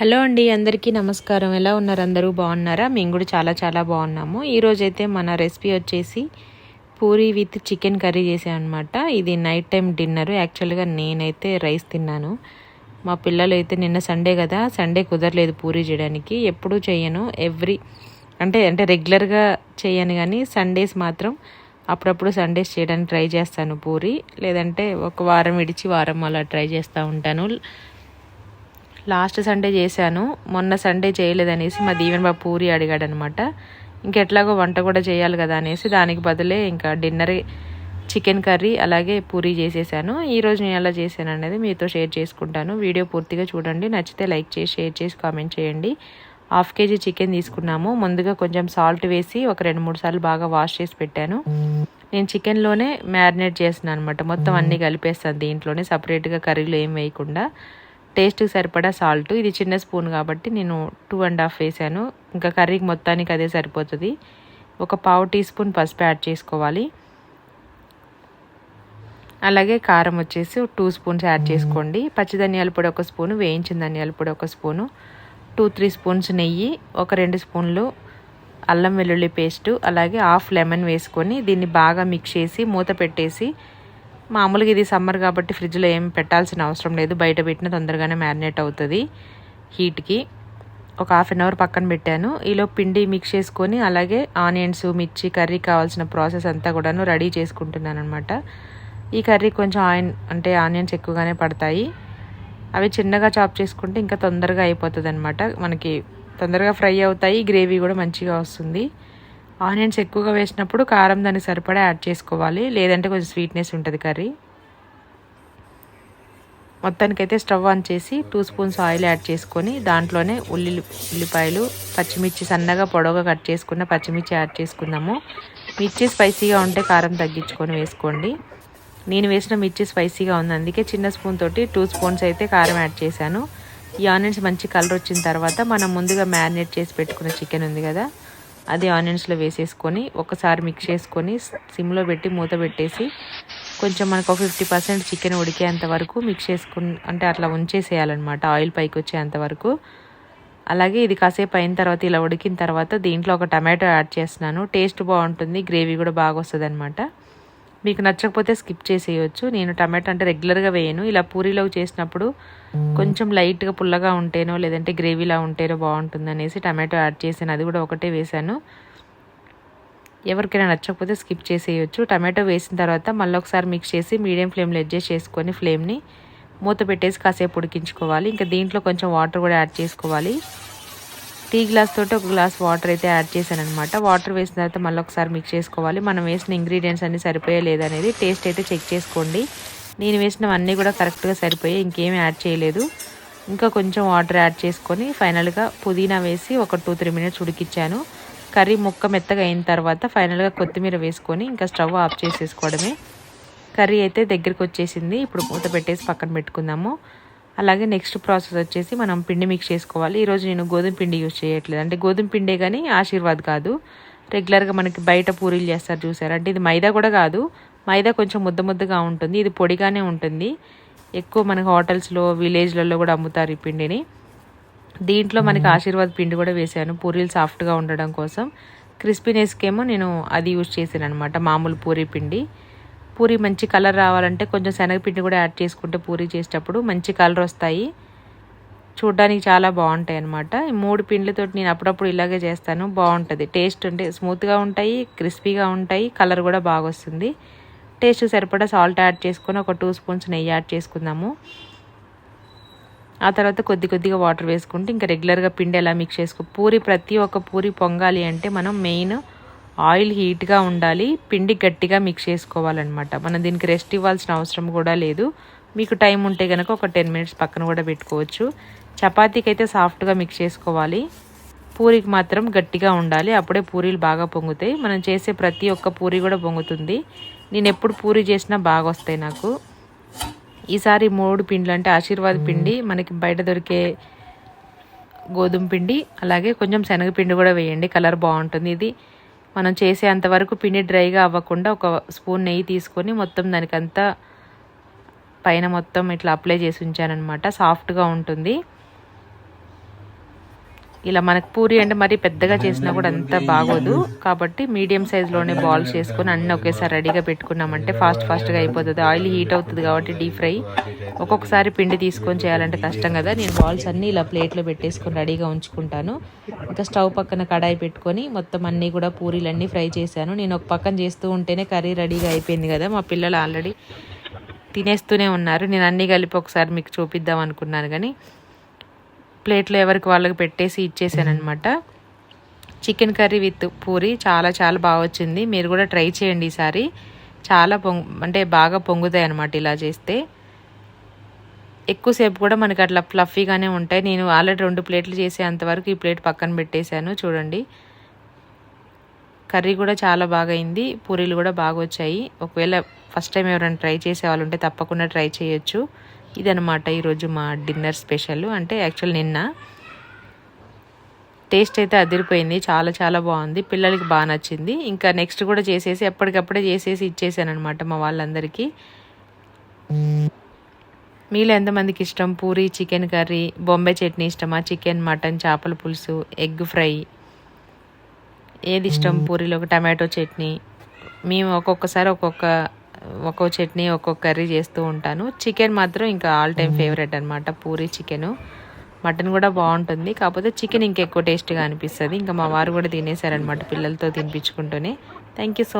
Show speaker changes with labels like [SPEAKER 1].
[SPEAKER 1] Hello అండి అందరికీ నమస్కారం. ఎలా ఉన్నారు? అందరూ బాగున్నారా? మేము కూడా చాలా చాలా బాగున్నాము. ఈరోజైతే మన రెసిపీ వచ్చేసి పూరి విత్ చికెన్ కర్రీ చేసాం అనమాట ఇది నైట్ టైం డిన్నర్. యాక్చువల్గా నేనైతే రైస్ తిన్నాను. మా పిల్లలు అయితే నిన్న సండే కదా సండే కుదరలేదు పూరి చేయడానికి. ఎప్పుడూ చేయను ఎవ్రీ అంటే అంటే రెగ్యులర్గా చేయను కానీ సండేస్ మాత్రం అప్పుడప్పుడు సండేస్ చేయడానికి ట్రై చేస్తాను పూరి. లేదంటే ఒక వారం విడిచి వారం అలా ట్రై చేస్తూ ఉంటాను. లాస్ట్ సండే చేశాను. మొన్న సండే చేయలేదనేసి మా దీవెన్ బాబు పూరి అడిగాడనమాట. ఇంకెట్లాగో వంట కూడా చేయాలి కదా అనేసి దానికి బదులే ఇంకా డిన్నర్ చికెన్ కర్రీ అలాగే పూరి చేసేసాను. ఈరోజు నేను ఎలా చేశాను అనేది మీతో షేర్ చేసుకుంటాను. వీడియో పూర్తిగా చూడండి. నచ్చితే లైక్ చేసి షేర్ చేసి కామెంట్ చేయండి. హాఫ్ కేజీ చికెన్ తీసుకున్నాము. ముందుగా కొంచెం సాల్ట్ వేసి ఒక రెండు మూడు సార్లు బాగా వాష్ చేసి పెట్టాను. నేను చికెన్లోనే మ్యారినేట్ చేస్తున్నాను అనమాట. మొత్తం అన్నీ కలిపేస్తాను దీంట్లోనే. సపరేట్గా కర్రీలో ఏం వేయకుండా. టేస్ట్కి సరిపడా సాల్ట్. ఇది చిన్న స్పూన్ కాబట్టి నేను టూ అండ్ హాఫ్ వేసాను. ఇంకా కర్రీకి మొత్తానికి అదే సరిపోతుంది. ఒక పావు టీ స్పూన్ పసుపు యాడ్ చేసుకోవాలి. అలాగే కారం వచ్చేసి టూ స్పూన్స్ యాడ్ చేసుకోండి. పచ్చి ధనియాల పొడి ఒక స్పూను వేయించిన ధనియాల పొడి ఒక స్పూను టూ త్రీ స్పూన్స్ నెయ్యి ఒక రెండు స్పూన్లు అల్లం వెల్లుల్లి పేస్టు అలాగే హాఫ్ లెమన్ వేసుకొని దీన్ని బాగా మిక్స్ చేసి మూత పెట్టేసి మామూలుగా ఇది సమ్మర్ కాబట్టి ఫ్రిడ్జ్లో ఏం పెట్టాల్సిన అవసరం లేదు. బయట పెట్టిన తొందరగానే మ్యారినేట్ అవుతుంది హీట్కి. ఒక హాఫ్ అన్ అవర్ పక్కన పెట్టాను. ఈలో పిండి మిక్స్ చేసుకొని అలాగే ఆనియన్స్ మిర్చి కర్రీ కావాల్సిన ప్రాసెస్ అంతా కూడాను రెడీ చేసుకుంటున్నాను అనమాట ఈ కర్రీ కొంచెం ఆయిన్ అంటే ఆనియన్స్ ఎక్కువగానే పడతాయి. అవి చిన్నగా చాప్ చేసుకుంటే ఇంకా తొందరగా అయిపోతుంది అనమాట మనకి తొందరగా ఫ్రై అవుతాయి. గ్రేవీ కూడా మంచిగా వస్తుంది. ఆనియన్స్ ఎక్కువగా వేసినప్పుడు కారం దానికి సరిపడా యాడ్ చేసుకోవాలి. లేదంటే కొంచెం స్వీట్నెస్ ఉంటుంది కర్రీ. మొత్తానికైతే స్టవ్ ఆన్ చేసి టూ స్పూన్స్ ఆయిల్ యాడ్ చేసుకొని దాంట్లోనే ఉల్లి ఉల్లిపాయలు పచ్చిమిర్చి సన్నగా పొడవుగా కట్ చేసుకున్న పచ్చిమిర్చి యాడ్ చేసుకుందాము. మిర్చి స్పైసీగా ఉంటే కారం తగ్గించుకొని వేసుకోండి. నేను వేసిన మిర్చి స్పైసీగా ఉంది. అందుకే చిన్న స్పూన్ తోటి టూ స్పూన్స్ అయితే కారం యాడ్ చేశాను. ఈ ఆనియన్స్ మంచి కలర్ వచ్చిన తర్వాత మనం ముందుగా మ్యారినేట్ చేసి పెట్టుకున్న చికెన్ ఉంది కదా అది ఆనియన్స్లో వేసేసుకొని ఒకసారి మిక్స్ చేసుకొని సిమ్లో పెట్టి మూత పెట్టేసి కొంచెం మనకు ఒక ఫిఫ్టీ పర్సెంట్ చికెన్ ఉడికేంత వరకు మిక్స్ చేసుకుని అంటే అట్లా ఉంచేసేయాలన్నమాట ఆయిల్ పైకి వచ్చేంత వరకు. అలాగే ఇది కాసేపు అయిన తర్వాత ఇలా ఉడికిన తర్వాత దీంట్లో ఒక టమాటో యాడ్ చేస్తున్నాను. టేస్ట్ బాగుంటుంది గ్రేవీ కూడా బాగా వస్తుంది అనమాట మీకు నచ్చకపోతే స్కిప్ చేసేయచ్చు. నేను టమాటో అంటే రెగ్యులర్గా వేయను. ఇలా పూరీలో చేసినప్పుడు కొంచెం లైట్గా పుల్లగా ఉంటేనో లేదంటే గ్రేవీలా ఉంటేనో బాగుంటుంది అనేసి టమాటో యాడ్ చేశాను. అది కూడా ఒకటే వేశాను. ఎవరికైనా నచ్చకపోతే స్కిప్ చేసేయచ్చు. టమాటో వేసిన తర్వాత మళ్ళీ ఒకసారి మిక్స్ చేసి మీడియం ఫ్లేమ్లో అడ్జస్ట్ చేసుకొని ఫ్లేమ్ని మూత పెట్టేసి కాసేపు ఉడికించుకోవాలి. ఇంకా దీంట్లో కొంచెం వాటర్ కూడా యాడ్ చేసుకోవాలి. టీ గ్లాస్ తోటి ఒక గ్లాస్ వాటర్ అయితే యాడ్ చేశాను అనమాట వాటర్ వేసిన తర్వాత మళ్ళీ ఒకసారి మిక్స్ చేసుకోవాలి. మనం వేసిన ఇంగ్రీడియంట్స్ అన్నీ సరిపోయా లేదనేది టేస్ట్ అయితే చెక్ చేసుకోండి. నేను వేసినవన్నీ కూడా కరెక్ట్గా సరిపోయాయి. ఇంకేం యాడ్ చేయలేదు. ఇంకా కొంచెం వాటర్ యాడ్ చేసుకొని ఫైనల్గా పుదీనా వేసి ఒక టూ త్రీ మినిట్స్ ఉడికిచ్చాను. కర్రీ ముక్క మెత్తగా అయిన తర్వాత ఫైనల్గా కొత్తిమీర వేసుకొని ఇంకా స్టవ్ ఆఫ్ చేసేసుకోవడమే. కర్రీ అయితే దగ్గరికి వచ్చేసింది ఇప్పుడు మూత పెట్టేసి పక్కన పెట్టుకుందాము. అలాగే నెక్స్ట్ ప్రాసెస్ వచ్చేసి మనం పిండి మిక్స్ చేసుకోవాలి. ఈరోజు నేను గోధుమ పిండి యూజ్ చేయట్లేదు. అంటే గోధుమ పిండే కానీ ఆశీర్వాద్ కాదు. రెగ్యులర్గా మనకి బయట పూరీలు చేస్తారు చూసారు? అంటే ఇది మైదా కూడా కాదు. మైదా కొంచెం ముద్ద ముద్దగా ఉంటుంది. ఇది పొడిగానే ఉంటుంది. ఎక్కువ మనకి హోటల్స్లో విలేజ్లలో కూడా అమ్ముతారు ఈ పిండిని. దీంట్లో మనకి ఆశీర్వాద్ పిండి కూడా వేసాను. పూరీలు సాఫ్ట్గా ఉండడం కోసం. క్రిస్పీనెస్కేమో నేను అది యూజ్ చేశాను అనమాట మామూలు పూరీ పిండి. పూరి మంచి కలర్ రావాలంటే కొంచెం శనగపిండి కూడా యాడ్ చేసుకుంటే పూరి చేసేటప్పుడు మంచి కలర్ వస్తాయి. చూడ్డానికి చాలా బాగుంటాయి అనమాట ఈ మూడు పిండిలతో నేను అప్పుడప్పుడు ఇలాగే చేస్తాను. బాగుంటుంది. టేస్ట్ అంటే స్మూత్గా ఉంటాయి క్రిస్పీగా ఉంటాయి కలర్ కూడా బాగా వస్తుంది. టేస్ట్ సరిపడా సాల్ట్ యాడ్ చేసుకొని ఒక టూ స్పూన్స్ నెయ్యి యాడ్ చేసుకుందాము. ఆ తర్వాత కొద్ది కొద్దిగా వాటర్ వేసుకుంటే ఇంకా రెగ్యులర్గా పిండి ఎలా మిక్స్ చేసుకో పూరి ప్రతి ఒక్క పూరి పొంగాలి అంటే మనం మెయిన్ ఆయిల్ హీట్గా ఉండాలి పిండి గట్టిగా మిక్స్ చేసుకోవాలన్నమాట. మనం దీనికి రెస్ట్ ఇవ్వాల్సిన అవసరం కూడా లేదు. మీకు టైం ఉంటే కనుక ఒక టెన్ మినిట్స్ పక్కన కూడా పెట్టుకోవచ్చు. చపాతీకి అయితే సాఫ్ట్గా మిక్స్ చేసుకోవాలి. పూరికి మాత్రం గట్టిగా ఉండాలి. అప్పుడే పూరీలు బాగా పొంగుతాయి. మనం చేసే ప్రతి ఒక్క పూరి కూడా పొంగుతుంది. నేను ఎప్పుడు పూరి చేసినా బాగా వస్తాయి నాకు. ఈసారి మూడు పిండ్లు అంటే ఆశీర్వాద్ పిండి మనకి బయట దొరికే గోధుమ పిండి అలాగే కొంచెం శనగపిండి కూడా వేయండి. కలర్ బాగుంటుంది. ఇది మనం చేసేంత వరకు పిండి డ్రైగా అవ్వకుండా ఒక స్పూన్ నెయ్యి తీసుకొని మొత్తం దానికంతా పైన మొత్తం ఇట్లా అప్లై చేసి ఉంచానమాట సాఫ్ట్గా ఉంటుంది. ఇలా మనకు పూరి అంటే మరి పెద్దగా చేసినా కూడా అంత బాగోదు. కాబట్టి మీడియం సైజులోనే బాల్స్ చేసుకొని అన్నీ ఒకేసారి రెడీగా పెట్టుకున్నామంటే ఫాస్ట్ ఫాస్ట్గా అయిపోతుంది. ఆయిల్ హీట్ అవుతుంది కాబట్టి డీప్ ఫ్రై ఒక్కొక్కసారి పిండి తీసుకొని చేయాలంటే కష్టం కదా. నేను బాల్స్ అన్నీ ఇలా ప్లేట్లో పెట్టేసుకొని రెడీగా ఉంచుకుంటాను. ఇంకా స్టవ్ పక్కన కడాయి పెట్టుకొని మొత్తం అన్నీ కూడా పూరీలన్నీ ఫ్రై చేశాను. నేను ఒక పక్కన చేస్తూ ఉంటేనే కర్రీ రెడీగా అయిపోయింది కదా. మా పిల్లలు ఆల్రెడీ తినేస్తూనే ఉన్నారు. నేను అన్నీ కలిపి ఒకసారి మీకు చూపిద్దాం అనుకున్నాను కానీ ప్లేట్లో ఎవరికి వాళ్ళకి పెట్టేసి ఇచ్చేసాను అనమాట చికెన్ కర్రీ విత్ పూరి చాలా చాలా బాగా వచ్చింది. మీరు కూడా ట్రై చేయండి ఈసారి. చాలా పొంగు అంటే బాగా పొంగుతాయి అనమాట ఇలా చేస్తే. ఎక్కువసేపు కూడా మనకి అట్లా ఫ్లఫీగానే ఉంటాయి. నేను ఆల్రెడీ రెండు ప్లేట్లు చేసేంతవరకు ఈ ప్లేట్ పక్కన పెట్టేశాను. చూడండి. కర్రీ కూడా చాలా బాగా అయింది. పూరీలు కూడా బాగా వచ్చాయి. ఒకవేళ ఫస్ట్ టైం ఎవరైనా ట్రై చేసే వాళ్ళు ఉంటే తప్పకుండా ట్రై చేయొచ్చు. ఇదనమాట ఈరోజు మా డిన్నర్ స్పెషల్. అంటే యాక్చువల్ నిన్న టేస్ట్ అయితే అదిరిపోయింది చాలా చాలా బాగుంది పిల్లలకి బాగా నచ్చింది. ఇంకా నెక్స్ట్ కూడా చేసేసి ఎప్పటికప్పుడే చేసేసి ఇచ్చేసాను అనమాట మా వాళ్ళందరికీ. మీలో ఎంతమందికి ఇష్టం? పూరి చికెన్ కర్రీ బొంబాయి చట్నీ ఇష్టమా? చికెన్ మటన్ చేపల పులుసు ఎగ్ ఫ్రై. ఏది ఇష్టం? పూరీలో ఒక టమాటో చట్నీ. మేము ఒక్కొక్కసారి ఒక్కొక్క ఒక్కొక్క చట్నీ ఒక్కొక్క కర్రీ చేస్తూ ఉంటాను. చికెన్ మాత్రం ఇంకా ఆల్ టైమ్ ఫేవరెట్ అనమాట పూరి చికెన్ మటన్ కూడా బాగుంటుంది కాకపోతే చికెన్ ఇంకెక్కువ టేస్ట్గా అనిపిస్తుంది. ఇంకా మా వారు కూడా తినేసారనమాట పిల్లలతో తినిపించుకుంటూనే. Thank you so